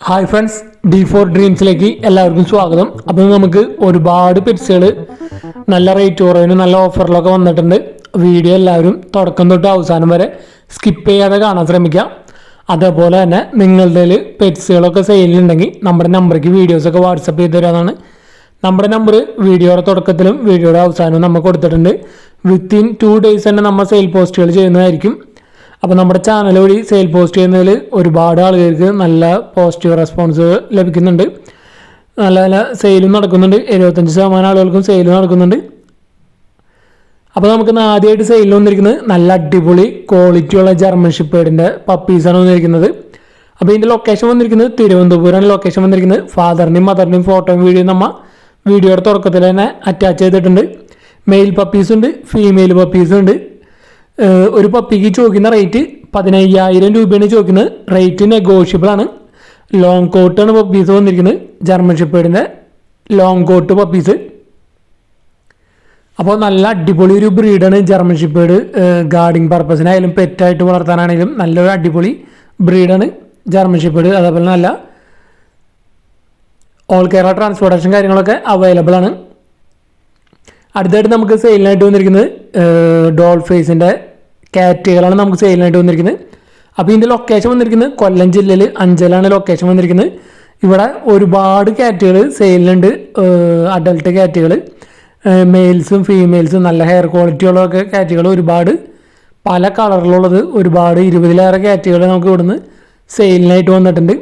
Hi friends D four ഡ്രീംസിലേക്ക് എല്ലാവർക്കും സ്വാഗതം. അപ്പോൾ നമുക്ക് ഒരുപാട് പെറ്റ്സുകൾ നല്ല റേറ്റ് കുറവിന് നല്ല ഓഫറിലൊക്കെ വന്നിട്ടുണ്ട്. വീഡിയോ എല്ലാവരും തുടക്കം തൊട്ട് അവസാനം വരെ സ്കിപ്പ് ചെയ്യാതെ കാണാൻ ശ്രമിക്കാം അതേപോലെ തന്നെ നിങ്ങളുടെ പെറ്റ്സുകളൊക്കെ സെയിലുണ്ടെങ്കിൽ നമ്മുടെ നമ്പർക്ക് വീഡിയോസൊക്കെ വാട്സപ്പ് ചെയ്ത് തരാനാണ് നമ്മുടെ നമ്പർ വീഡിയോയുടെ തുടക്കത്തിലും വീഡിയോയുടെ അവസാനവും നമ്മൾ കൊടുത്തിട്ടുണ്ട്. വിത്തിൻ ടു ഡേയ്സ് തന്നെ നമ്മൾ സെയിൽ പോസ്റ്റുകൾ ചെയ്യുന്നതായിരിക്കും. അപ്പോൾ നമ്മുടെ ചാനൽ വഴി സെയിൽ പോസ്റ്റ് ചെയ്യുന്നതിൽ ഒരുപാട് ആളുകൾക്ക് നല്ല പോസിറ്റീവ് റെസ്പോൺസ് ലഭിക്കുന്നുണ്ട്. നല്ല നല്ല സെയിലും നടക്കുന്നുണ്ട്. എഴുപത്തഞ്ച് ശതമാനം ആളുകൾക്കും സെയിൽ നടക്കുന്നുണ്ട്. അപ്പോൾ നമുക്ക് ആദ്യമായിട്ട് സെയിൽ വന്നിരിക്കുന്നത് നല്ല അടിപൊളി ക്വാളിറ്റിയുള്ള ജർമ്മൻ ഷിപ്പേഡിന്റെ പപ്പീസാണ് വന്നിരിക്കുന്നത്. അപ്പോൾ ഇതിന്റെ ലൊക്കേഷൻ വന്നിരിക്കുന്നത് തിരുവനന്തപുരമാണ്. ലൊക്കേഷൻ വന്നിരിക്കുന്നത് ഫാദറിന്റെയും മദറിന്റെയും ഫോട്ടോയും വീഡിയോയും നമ്മൾ വീഡിയോയുടെ തുടക്കത്തിൽ തന്നെ അറ്റാച്ച് ചെയ്തിട്ടുണ്ട്. മെയിൽ പപ്പീസുണ്ട് ഫീമെയിൽ പപ്പീസും ഉണ്ട്. ഏഹ് ഒരു പപ്പിക്ക് ചോദിക്കുന്ന റേറ്റ് പതിനയ്യായിരം രൂപയാണ് ചോദിക്കുന്നത്. റേറ്റ് നെഗോഷ്യബിൾ ആണ്. ലോങ് കോട്ടാണ് പപ്പീസ് വന്നിരിക്കുന്നത്. ജർമ്മൻ ഷിപ്പേഡിന്റെ ലോങ് കോട്ട് പപ്പീസ് അപ്പോൾ നല്ല അടിപൊളി ഒരു ബ്രീഡാണ് ജർമ്മൻ ഷിപ്പേഡ് ഗാർഡിങ് പർപ്പസിനായാലും പെറ്റായിട്ട് വളർത്താനാണെങ്കിലും നല്ലൊരു അടിപൊളി ബ്രീഡാണ് ജർമ്മൻ ഷിപ്പേഡ് അതേപോലെ നല്ല ഓൾ കേരള ട്രാൻസ്പോർട്ടേഷൻ കാര്യങ്ങളൊക്കെ അവൈലബിൾ ആണ്. അടുത്തായിട്ട് നമുക്ക് സെയിലിനായിട്ട് വന്നിരിക്കുന്നത് ഡോൾ ഫേസിന്റെ കാറ്റുകളാണ് നമുക്ക് സെയിലിനായിട്ട് വന്നിരിക്കുന്നത്. അപ്പോൾ ഇതിന്റെ ലൊക്കേഷൻ വന്നിരിക്കുന്നത് കൊല്ലം ജില്ലയിൽ അഞ്ചലാണ് ലൊക്കേഷൻ വന്നിരിക്കുന്നത്. ഇവിടെ ഒരുപാട് കാറ്റുകൾ സെയിലുണ്ട് അഡൽട്ട് കാറ്റുകൾ മെയിൽസും ഫീമെയിൽസും നല്ല ഹെയർ ക്വാളിറ്റി ഉള്ളതൊക്കെ കാറ്റുകൾ ഒരുപാട്. പല കളറിലുള്ളത് ഒരുപാട് ഇരുപതിലേറെ കാറ്റുകൾ നമുക്ക് ഇവിടുന്ന് സെയിലിനായിട്ട് വന്നിട്ടുണ്ട്.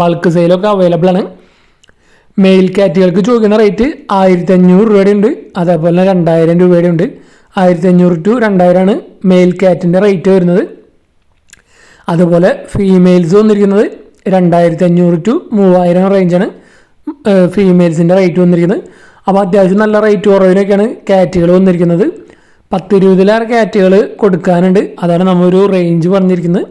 ബൾക്ക് സെയിലൊക്കെ അവൈലബിൾ ആണ്. മെയിൽ കാറ്റുകൾക്ക് ചോദിക്കുന്ന റേറ്റ് ആയിരത്തി അഞ്ഞൂറ് രൂപയുടെ ഉണ്ട് അതേപോലെ തന്നെ രണ്ടായിരം രൂപയുടെ ഉണ്ട് ആയിരത്തി അഞ്ഞൂറ് ടു രണ്ടായിരമാണ് മെയിൽ കാറ്റിന്റെ റേറ്റ് വരുന്നത്. അതുപോലെ ഫീമെയിൽസ് വന്നിരിക്കുന്നത് രണ്ടായിരത്തി അഞ്ഞൂറ് ടു മൂവായിരം റേഞ്ചാണ് ഫീമെയിൽസിന്റെ റേറ്റ് വന്നിരിക്കുന്നത്. അപ്പോൾ അത്യാവശ്യം നല്ല റേറ്റ് കുറവിനൊക്കെയാണ് കാറ്റുകൾ വന്നിരിക്കുന്നത്. പത്ത് ഇരുപതിലേറെ കാറ്റുകൾ കൊടുക്കാനുണ്ട്. അതാണ് നമ്മളൊരു റേഞ്ച് പറഞ്ഞിരിക്കുന്നത്.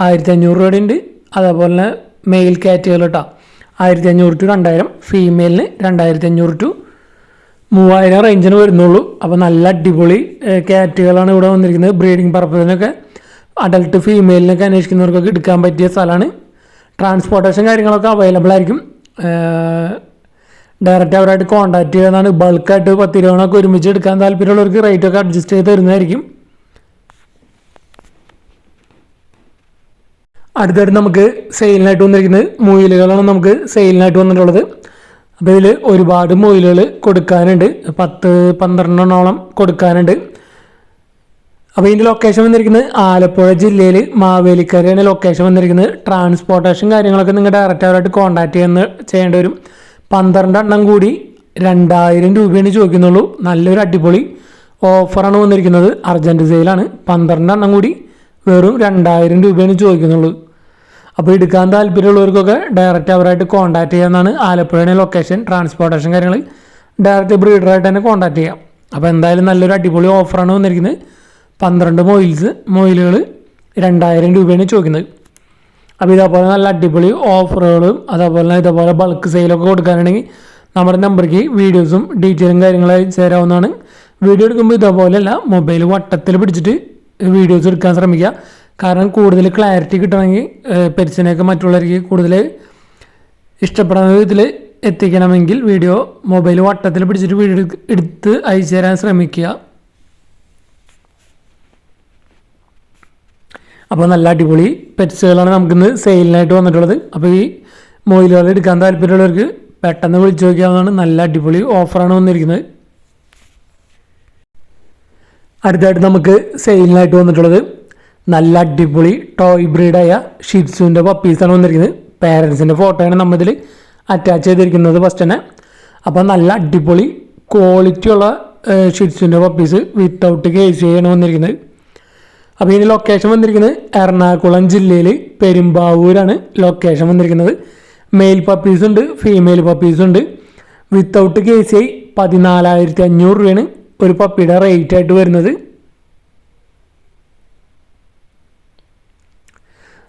ആയിരത്തി അഞ്ഞൂറ് രൂപയുടെ ഉണ്ട് അതേപോലെ തന്നെ മെയിൽ കാറ്റുകൾ കേട്ടോ ആയിരത്തി അഞ്ഞൂറ് ടു രണ്ടായിരം ഫീമെയിലിന് രണ്ടായിരത്തി അഞ്ഞൂറ് ടു മൂവായിരം റേഞ്ചിന് വരുന്നുള്ളൂ. അപ്പോൾ നല്ല അടിപൊളി കാറ്റുകളാണ് ഇവിടെ വന്നിരിക്കുന്നത്. ബ്രീഡിംഗ് പർപ്പസിനൊക്കെ അഡൾട്ട് ഫീമെയിലിനൊക്കെ അന്വേഷിക്കുന്നവർക്കൊക്കെ എടുക്കാൻ പറ്റിയ സ്ഥലമാണ്. ട്രാൻസ്പോർട്ടേഷൻ കാര്യങ്ങളൊക്കെ അവൈലബിൾ ആയിരിക്കും. ഡയറക്റ്റ് അവരായിട്ട് കോൺടാക്ട് ചെയ്യുന്നതാണ് ബൾക്കായിട്ട് പത്ത് രൂപണൊക്കെ ഒരുമിച്ച് എടുക്കാൻ താല്പര്യമുള്ളവർക്ക് റേറ്റൊക്കെ അഡ്ജസ്റ്റ് ചെയ്ത് തരുന്നതായിരിക്കും. അടുത്തായിട്ട് നമുക്ക് സെയിലിനായിട്ട് വന്നിരിക്കുന്നത് മുയിലുകളാണ് നമുക്ക് സെയിലിനായിട്ട് വന്നിട്ടുള്ളത്. അപ്പോൾ ഇതിൽ ഒരുപാട് മുയിലുകൾ കൊടുക്കാനുണ്ട്. പത്ത് പന്ത്രണ്ടെണ്ണോളം കൊടുക്കാനുണ്ട്. അപ്പോൾ ഇതിന്റെ ലൊക്കേഷൻ വന്നിരിക്കുന്നത് ആലപ്പുഴ ജില്ലയിൽ മാവേലിക്കരയാണ് ലൊക്കേഷൻ വന്നിരിക്കുന്നത്. ട്രാൻസ്പോർട്ടേഷൻ കാര്യങ്ങളൊക്കെ നിങ്ങൾ ഡയറക്റ്റ് അവരായിട്ട് കോൺടാക്ട് ചെയ്യുന്ന ചെയ്യേണ്ടി വരും. പന്ത്രണ്ട് എണ്ണം കൂടി രണ്ടായിരം രൂപയാണ് ചോദിക്കുന്നുള്ളൂ. നല്ലൊരു അടിപൊളി ഓഫറാണ് വന്നിരിക്കുന്നത്. അർജന്റ് സെയിലാണ് പന്ത്രണ്ട് എണ്ണം കൂടി വെറും രണ്ടായിരം രൂപയാണ് ചോദിക്കുന്നുള്ളൂ. അപ്പോൾ എടുക്കാൻ താല്പര്യമുള്ളവർക്കൊക്കെ ഡയറക്റ്റ് അവരായിട്ട് കോൺടാക്ട് ചെയ്യാമെന്നാണ് ആലപ്പുഴയുടെ ലൊക്കേഷൻ ട്രാൻസ്പോർട്ടേഷൻ കാര്യങ്ങൾ ഡയറക്റ്റ് ബ്രീഡറായിട്ട് തന്നെ കോൺടാക്ട് ചെയ്യാം. അപ്പോൾ എന്തായാലും നല്ലൊരു അടിപൊളി ഓഫറാണ് വന്നിരിക്കുന്നത്. പന്ത്രണ്ട് മൊയിൽസ് മൊയിലുകൾ രണ്ടായിരം രൂപയാണ് ചോദിക്കുന്നത്. അപ്പോൾ ഇതേപോലെ നല്ല അടിപൊളി ഓഫറുകളും അതേപോലെ തന്നെ ഇതേപോലെ ബൾക്ക് സെയിലൊക്കെ കൊടുക്കാനാണെങ്കിൽ നമ്മുടെ നമ്പർക്ക് വീഡിയോസും ഡീറ്റെയിലും കാര്യങ്ങളും അയച്ചു തരാവുന്നതാണ്. വീഡിയോ എടുക്കുമ്പോൾ ഇതേപോലെയല്ല മൊബൈൽ വട്ടത്തിൽ പിടിച്ചിട്ട് വീഡിയോസ് എടുക്കാൻ ശ്രമിക്കുക. കാരണം കൂടുതൽ ക്ലാരിറ്റി കിട്ടണമെങ്കിൽ പെരിച്ചനെയൊക്കെ മറ്റുള്ളവർക്ക് കൂടുതൽ ഇഷ്ടപ്പെടുന്ന വിധത്തിൽ എത്തിക്കണമെങ്കിൽ വീഡിയോ മൊബൈൽ വട്ടത്തിൽ പിടിച്ചിട്ട് വീഡിയോ എടുത്ത് അയച്ചു തരാൻ ശ്രമിക്കുക. അപ്പോൾ നല്ല അടിപൊളി പെറ്റ്സുകളാണ് നമുക്കിന്ന് സെയിലിനായിട്ട് വന്നിട്ടുള്ളത്. അപ്പോൾ ഈ മൊയിലുകൾ എടുക്കാൻ താല്പര്യമുള്ളവർക്ക് പെട്ടെന്ന് വിളിച്ചു നോക്കിയാവുന്നതാണ് നല്ല അടിപൊളി ഓഫറാണ് വന്നിരിക്കുന്നത്. അടുത്തായിട്ട് നമുക്ക് സെയിലിനായിട്ട് വന്നിട്ടുള്ളത് നല്ല അടിപൊളി ടോയ് ബ്രീഡായ ഷിറ്റ്സുവിന്റെ പപ്പീസാണ് വന്നിരിക്കുന്നത്. പേരൻസിന്റെ ഫോട്ടോയാണ് നമ്മളിതിൽ അറ്റാച്ച് ചെയ്തിരിക്കുന്നത് ഫസ്റ്റ് തന്നെ. അപ്പോൾ നല്ല അടിപൊളി ക്വാളിറ്റിയുള്ള ഷിറ്റ്സുവിന്റെ പപ്പീസ് വിത്തൗട്ട് കെ ആണ് വന്നിരിക്കുന്നത്. അപ്പോൾ ഇതിന് ലൊക്കേഷൻ വന്നിരിക്കുന്നത് എറണാകുളം ജില്ലയിൽ പെരുമ്പാവൂരാണ് ലൊക്കേഷൻ വന്നിരിക്കുന്നത്. മെയിൽ പപ്പീസ് ഉണ്ട് ഫീമെയിൽ പപ്പീസ് ഉണ്ട്. വിത്തൗട്ട് കെ സി ഐ പതിനാലായിരത്തി അഞ്ഞൂറ് രൂപയാണ് ഒരു പപ്പിയുടെ റേറ്റ് ആയിട്ട് വരുന്നത്.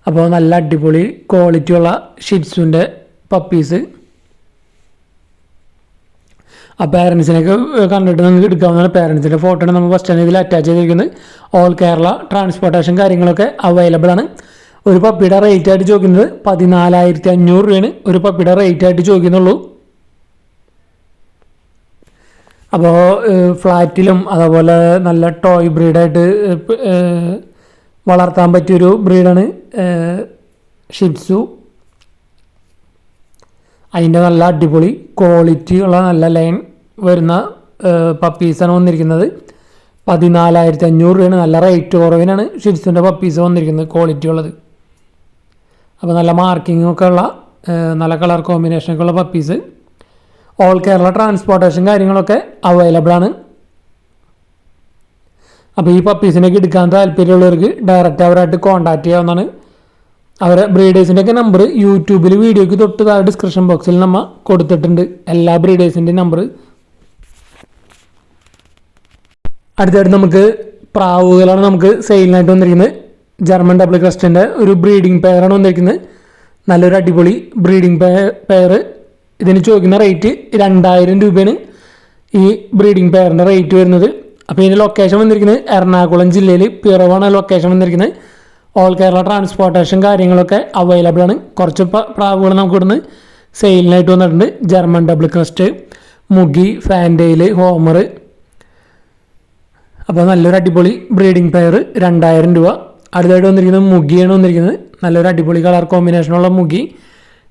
അപ്പോൾ നല്ല അടിപൊളി ക്വാളിറ്റിയുള്ള ഷിറ്റ്സുന്റെ പപ്പീസ് ആ പാരൻസിനൊക്കെ കണ്ടിട്ട് നിങ്ങൾക്ക് എടുക്കാവുന്നതാണ്. പാരൻസിന്റെ ഫോട്ടോ നമ്മൾ ഫസ്റ്റ് തന്നെ ഇതിൽ അറ്റാച്ച് ചെയ്തിരിക്കുന്നത്. ഓൾ കേരള ട്രാൻസ്പോർട്ടേഷൻ കാര്യങ്ങളൊക്കെ അവൈലബിൾ ആണ്. ഒരു പപ്പിയുടെ റേറ്റ് ആയിട്ട് ചോദിക്കുന്നത് പതിനാലായിരത്തി അഞ്ഞൂറ് രൂപയാണ്. ഒരു പപ്പിയുടെ റേറ്റ് ആയിട്ട് ചോദിക്കുന്നുള്ളൂ. അപ്പോൾ ഫ്ലാറ്റിലും അതേപോലെ നല്ല ടോയ് ബ്രീഡായിട്ട് വളർത്താൻ പറ്റിയൊരു ബ്രീഡാണ് ഷിപ്സു അതിന്റെ നല്ല അടിപൊളി ക്വാളിറ്റി ഉള്ള നല്ല ലൈൻ വരുന്ന പപ്പീസാണ് വന്നിരിക്കുന്നത്. പതിനാലായിരത്തി അഞ്ഞൂറ് രൂപയാണ്. നല്ല റേറ്റ് കുറവിനാണ് ഷിപ്സിന്റെ പപ്പീസ് വന്നിരിക്കുന്നത് ക്വാളിറ്റി ഉള്ളത്. അപ്പോൾ നല്ല മാർക്കിങ്ങൊക്കെ ഉള്ള നല്ല കളർ കോമ്പിനേഷനൊക്കെ ഉള്ള പപ്പീസ് ഓൾ കേരള ട്രാൻസ്പോർട്ടേഷൻ കാര്യങ്ങളൊക്കെ അവൈലബിൾ ആണ്. അപ്പോൾ ഈ പപ്പീസിനൊക്കെ എടുക്കാൻ താല്പര്യമുള്ളവർക്ക് ഡയറക്റ്റ് അവരായിട്ട് കോൺടാക്ട് ചെയ്യാവുന്നതാണ്. അവരെ ബ്രീഡേഴ്സിന്റെ ഒക്കെ നമ്പർ യൂട്യൂബിൽ വീഡിയോയ്ക്ക് തൊട്ട് താഴെ ഡിസ്ക്രിപ്ഷൻ ബോക്സിൽ നമ്മൾ കൊടുത്തിട്ടുണ്ട്. എല്ലാ ബ്രീഡേഴ്സിന്റെയും നമ്പർ അടുത്തായിട്ട് നമുക്ക് പ്രാവുകളാണ് നമുക്ക് സെയിലിനായിട്ട് വന്നിരിക്കുന്നത്. ജർമ്മൻ ഡബിൾ ക്രസ്റ്റിന്റെ ഒരു ബ്രീഡിംഗ് പെയറാണ് വന്നിരിക്കുന്നത്. നല്ലൊരു അടിപൊളി ബ്രീഡിംഗ് പെയർ ഇതിന് ചോദിക്കുന്ന റേറ്റ് രണ്ടായിരം രൂപയാണ് ഈ ബ്രീഡിംഗ് പെയറിന്റെ റേറ്റ് വരുന്നത്. അപ്പോൾ ഇതിന്റെ ലൊക്കേഷൻ വന്നിരിക്കുന്നത് എറണാകുളം ജില്ലയിൽ പിറവാണ് ലൊക്കേഷൻ വന്നിരിക്കുന്നത്. ഓൾ കേരള ട്രാൻസ്പോർട്ടേഷൻ കാര്യങ്ങളൊക്കെ അവൈലബിൾ ആണ്. കുറച്ച് പ്രാവുകൾ നമുക്ക് ഇവിടുന്ന് സെയിലിനായിട്ട് വന്നിട്ടുണ്ട്. German double crest Mookee fantail homer അപ്പോൾ നല്ലൊരു അടിപൊളി ബ്രീഡിംഗ് പെയർ രണ്ടായിരം രൂപ. അടുത്തായിട്ട് വന്നിരിക്കുന്നത് മുഗിയാണ് വന്നിരിക്കുന്നത്. നല്ലൊരു അടിപൊളി കളർ കോമ്പിനേഷനുള്ള മുഗി.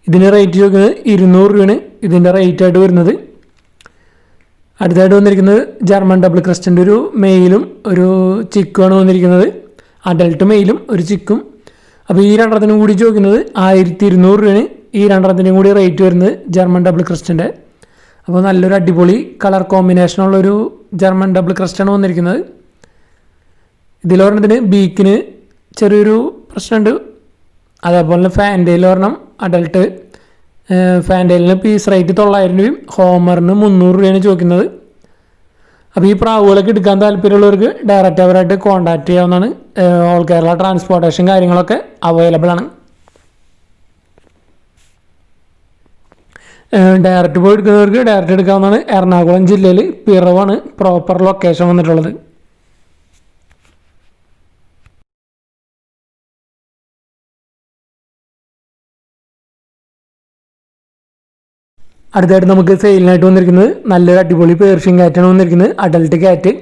ഇതിന് റേറ്റ് ചോദിക്കുന്നത് ഇരുന്നൂറ് രൂപയാണ്. ഇതിന്റെ റേറ്റ് ആയിട്ട് വരുന്നത്. അടുത്തായിട്ട് വന്നിരിക്കുന്നത് ജർമ്മൻ ഡബിൾ ക്രസ്റ്റിന്റെ ഒരു മെയിലും ഒരു ചിക്കുമാണ് വന്നിരിക്കുന്നത്. അഡൽട്ട് മെയിലും ഒരു ചിക്കും അപ്പോൾ ഈ രണ്ടെണ്ണത്തിനും കൂടി ചോദിക്കുന്നത് ആയിരത്തി ഇരുന്നൂറ് രൂപയാണ് ഈ രണ്ടെണ്ണത്തിനും കൂടി റേറ്റ് വരുന്നത് ജർമ്മൻ ഡബിൾ ക്രസ്റ്റിന്റെ അപ്പോൾ നല്ലൊരു അടിപൊളി കളർ കോമ്പിനേഷനുള്ള ഒരു ജർമ്മൻ ഡബിൾ ക്രസ്റ്റാണ് വന്നിരിക്കുന്നത്. ഇതിലൊരെണ്ണത്തിന് ബീക്കിന് ചെറിയൊരു പ്രശ്നമുണ്ട്. അതേപോലെ ഒരെണ്ണം അഡൽട്ട് ഫാന്റയിലിന് പീസ് റേറ്റ് തൊള്ളായിരം രൂപയും ഹോമറിന് മുന്നൂറ് രൂപയാണ് ചോദിക്കുന്നത്. അപ്പോൾ ഈ പ്രാവുകളൊക്കെ എടുക്കാൻ താല്പര്യമുള്ളവർക്ക് ഡയറക്റ്റ് അവരായിട്ട് കോൺടാക്ട് ചെയ്യാവുന്നതാണ്. ഓൾ കേരള ട്രാൻസ്പോർട്ടേഷൻ കാര്യങ്ങളൊക്കെ അവൈലബിൾ ആണ്. ഡയറക്റ്റ് പോയി എടുക്കുന്നവർക്ക് ഡയറക്റ്റ് എടുക്കാവുന്നതാണ് എറണാകുളം ജില്ലയിൽ പിറവാണ് പ്രോപ്പർ ലൊക്കേഷൻ വന്നിട്ടുള്ളത്. അടുത്തായിട്ട് നമുക്ക് സെയിലിനായിട്ട് വന്നിരിക്കുന്നത് നല്ലൊരു അടിപൊളി പേർഷ്യൻ കാറ്റാണ് വന്നിരിക്കുന്നത് അഡൽട്ട് കാറ്റ്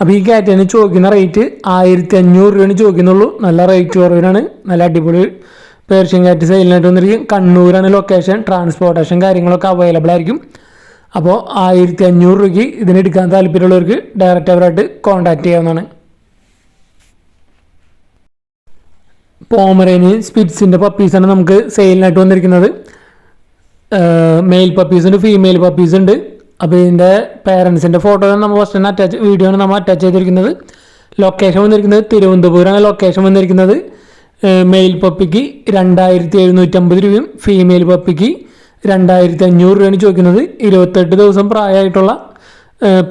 അപ്പോൾ ഈ കാറ്റിന് ചോദിക്കുന്ന റേറ്റ് ആയിരത്തി അഞ്ഞൂറ് രൂപയാണ് ചോദിക്കുന്നുള്ളൂ. നല്ല റേറ്റ് കുറവിനാണ് നല്ല അടിപൊളി പേർഷ്യൻ കാറ്റ് സെയിലിനായിട്ട് വന്നിരിക്കും കണ്ണൂരാണ് ലൊക്കേഷൻ ട്രാൻസ്പോർട്ടേഷൻ കാര്യങ്ങളൊക്കെ അവൈലബിൾ ആയിരിക്കും. അപ്പോൾ ആയിരത്തി അഞ്ഞൂറ് രൂപയ്ക്ക് ഇതിനെടുക്കാൻ താല്പര്യമുള്ളവർക്ക് ഡയറക്റ്റ് അവരായിട്ട് കോൺടാക്ട് ചെയ്യാവുന്നതാണ്. പോമറേനിയൻ സ്പിറ്റ്സിന്റെ പപ്പീസാണ് നമുക്ക് സെയിലിനായിട്ട് വന്നിരിക്കുന്നത്. മെയിൽ പപ്പീസ് ഉണ്ട് ഫീമെയിൽ പപ്പീസ് ഉണ്ട്. അപ്പോൾ ഇതിന്റെ പേരൻസിന്റെ ഫോട്ടോ നമ്മൾ ഫസ്റ്റ് തന്നെ അറ്റാച്ച് വീഡിയോ ആണ് നമ്മൾ അറ്റാച്ച് ചെയ്തിരിക്കുന്നത്. ലൊക്കേഷൻ വന്നിരിക്കുന്നത് തിരുവനന്തപുരമാണ് ലൊക്കേഷൻ വന്നിരിക്കുന്നത്. മെയിൽ പപ്പിക്ക് രണ്ടായിരത്തി എഴുന്നൂറ്റമ്പത് രൂപയും ഫീമെയിൽ പപ്പിക്ക് രണ്ടായിരത്തി അഞ്ഞൂറ് രൂപയാണ് ചോദിക്കുന്നത്. ഇരുപത്തെട്ട് ദിവസം പ്രായമായിട്ടുള്ള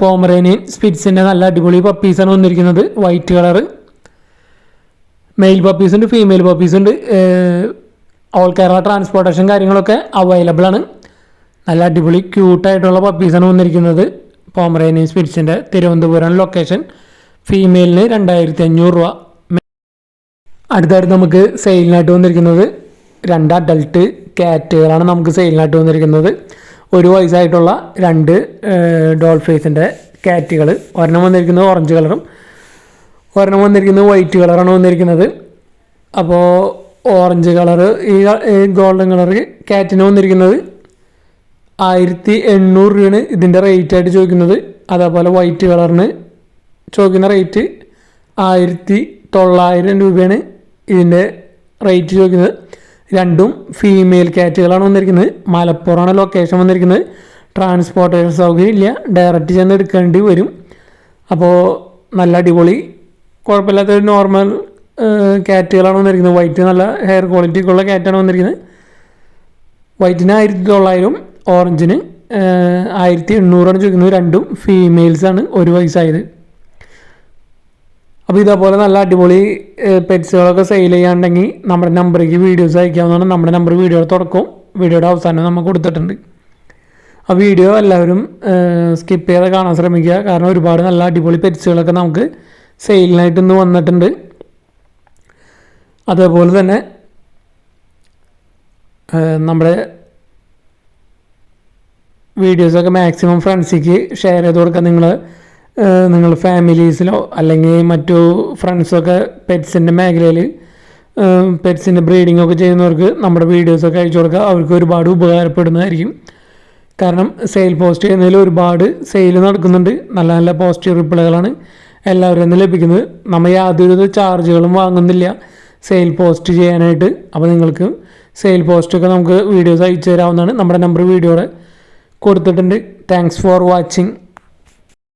പോമറേനിയൻ സ്പിറ്റ്സിന്റെ നല്ല അടിപൊളി പപ്പീസാണ് വന്നിരിക്കുന്നത് വൈറ്റ് കളറ് മെയിൽ പപ്പീസ് ഉണ്ട് ഫീമെയിൽ പപ്പീസ് ഉണ്ട്. ഓൾ കേരള ട്രാൻസ്പോർട്ടേഷൻ കാര്യങ്ങളൊക്കെ അവൈലബിൾ ആണ്. നല്ല അടിപൊളി ക്യൂട്ടായിട്ടുള്ള പപ്പീസാണ് വന്നിരിക്കുന്നത്. പോമറേനിയൻ സ്പിരിറ്റ്സിന്റെ തിരുവനന്തപുരം ലൊക്കേഷൻ ഫീമെയിലിന് രണ്ടായിരത്തി അഞ്ഞൂറ് രൂപ. അടുത്തായിട്ട് നമുക്ക് സെയിലിനായിട്ട് വന്നിരിക്കുന്നത് രണ്ട് അഡൽട്ട് കാറ്റുകളാണ് നമുക്ക് സെയിലിനായിട്ട് വന്നിരിക്കുന്നത്. ഒരു വയസ്സായിട്ടുള്ള രണ്ട് ഡോൾഫേസിന്റെ കാറ്റുകൾ ഒരെണ്ണം വന്നിരിക്കുന്നത് ഓറഞ്ച് കളറും ഒരെണ്ണം വന്നിരിക്കുന്നത് വൈറ്റ് കളറാണ് വന്നിരിക്കുന്നത്. അപ്പോൾ ഓറഞ്ച് കളറ് ഈ ഗോൾഡൻ കളറ് കാറ്റിന് വന്നിരിക്കുന്നത് ആയിരത്തി എണ്ണൂറ് രൂപയാണ് ഇതിന്റെ റേറ്റ് ആയിട്ട് ചോദിക്കുന്നത്. അതേപോലെ വൈറ്റ് കളറിന് ചോദിക്കുന്ന റേറ്റ് ആയിരത്തി തൊള്ളായിരം രൂപയാണ് ഇതിന്റെ റേറ്റ് ചോദിക്കുന്നത്. രണ്ടും ഫീമെയിൽ കാറ്റുകളാണ് വന്നിരിക്കുന്നത്. മലപ്പുറമാണ് ലൊക്കേഷൻ വന്നിരിക്കുന്നത്. ട്രാൻസ്പോർട്ടേഷൻ സൗകര്യം ഇല്ല. ഡയറക്റ്റ് ചെന്ന് എടുക്കേണ്ടി വരും. അപ്പോൾ നല്ല അടിപൊളി കുഴപ്പമില്ലാത്ത ഒരു നോർമൽ കാറ്റുകളാണ് വന്നിരിക്കുന്നത്. വൈറ്റ് നല്ല ഹെയർ ക്വാളിറ്റി ഒക്കെ ഉള്ള കാറ്റാണ് വന്നിരിക്കുന്നത്. വൈറ്റിന് ആയിരത്തി തൊള്ളായിരം ഓറഞ്ചിന് ആയിരത്തി എണ്ണൂറാണ് ചോദിക്കുന്നത്. രണ്ടും ഫീമെയിൽസാണ് ഒരു വയസ്സായത്. അപ്പോൾ ഇതേപോലെ നല്ല അടിപൊളി പെറ്റ്സുകളൊക്കെ സെയിൽ ചെയ്യാണ്ടെങ്കിൽ നമ്മുടെ നമ്പറിലേക്ക് വീഡിയോസ് അയക്കാവുന്നതാണ്. നമ്മുടെ നമ്പർ വീഡിയോയുടെ തുടക്കവും വീഡിയോയുടെ അവസാനം നമ്മൾ കൊടുത്തിട്ടുണ്ട്. ആ വീഡിയോ എല്ലാവരും സ്കിപ്പ് ചെയ്യാതെ കാണാൻ ശ്രമിക്കുക. കാരണം ഒരുപാട് നല്ല അടിപൊളി പെറ്റ്സുകളൊക്കെ നമുക്ക് സെയിലിനായിട്ട് ഇന്ന് വന്നിട്ടുണ്ട്. അതേപോലെ തന്നെ നമ്മുടെ വീഡിയോസൊക്കെ മാക്സിമം ഫ്രണ്ട്സിക്ക് ഷെയർ ചെയ്ത് കൊടുക്കാൻ നിങ്ങൾ നിങ്ങൾ ഫാമിലീസിലോ അല്ലെങ്കിൽ മറ്റു ഫ്രണ്ട്സൊക്കെ പെറ്റ്സിന്റെ മേഖലയിൽ പെറ്റ്സിന്റെ ബ്രീഡിംഗ് ഒക്കെ ചെയ്യുന്നവർക്ക് നമ്മുടെ വീഡിയോസൊക്കെ അയച്ചു കൊടുക്കുക. അവർക്ക് ഒരുപാട് ഉപകാരപ്പെടുന്നതായിരിക്കും. കാരണം സെയിൽ പോസ്റ്റ് ചെയ്യുന്നതിൽ ഒരുപാട് സെയിൽ നടക്കുന്നുണ്ട്. നല്ല നല്ല പോസിറ്റീവ് റിപ്ലൈകളാണ് എല്ലാവരും നിന്ന് ലഭിക്കുന്നത്. നമ്മൾ യാതൊരു ചാർജുകളും വാങ്ങുന്നില്ല. സെയിൽ പോസ്റ്റ് ചെയ്യാനായിട്ട്. അപ്പോൾ നിങ്ങൾക്ക് സെയിൽ പോസ്റ്റൊക്കെ നമുക്ക് വീഡിയോസ് അയച്ചു തരാവുന്നതാണ്. നമ്മുടെ നമ്പർ വീഡിയോയുടെ കൊടുത്തിട്ടുണ്ട്. Thanks for watching